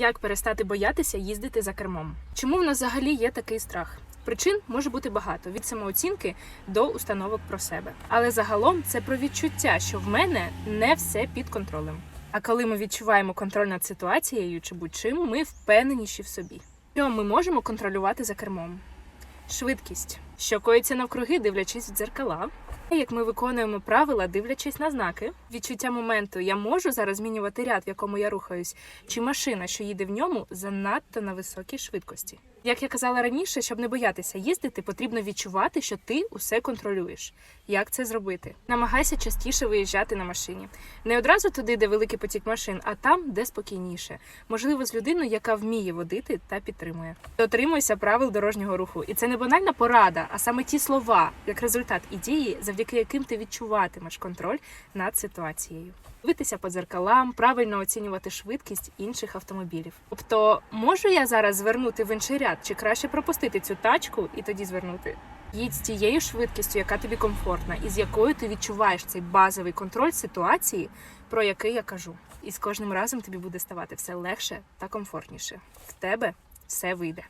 Як перестати боятися їздити за кермом? Чому в нас взагалі є такий страх? Причин може бути багато від самооцінки до установок про себе. Але загалом це про відчуття, що в мене не все під контролем. А коли ми відчуваємо контроль над ситуацією чи будь-чим, ми впевненіші в собі. Що ми можемо контролювати за кермом? Швидкість, що коїться навкруги, дивлячись в дзеркала. Як ми виконуємо правила, дивлячись на знаки, відчуття моменту я можу зараз змінювати ряд, в якому я рухаюсь, чи машина, що їде в ньому, занадто на високій швидкості. Як я казала раніше, щоб не боятися їздити, потрібно відчувати, що ти усе контролюєш. Як це зробити? Намагайся частіше виїжджати на машині. Не одразу туди, де великий потік машин, а там, де спокійніше. Можливо, з людиною, яка вміє водити та підтримує. Дотримуйся правил дорожнього руху. І це не банальна порада, а саме ті слова, як результат і дії, завдяки яким ти відчуватимеш контроль над ситуацією. Дивитися по дзеркалам, правильно оцінювати швидкість інших автомобілів. Тобто, можу я зараз звернути в інший ряд, чи краще пропустити цю тачку і тоді звернути? Їдь з тією швидкістю, яка тобі комфортна, і з якою ти відчуваєш цей базовий контроль ситуації, про який я кажу. І з кожним разом тобі буде ставати все легше та комфортніше. В тебе все вийде.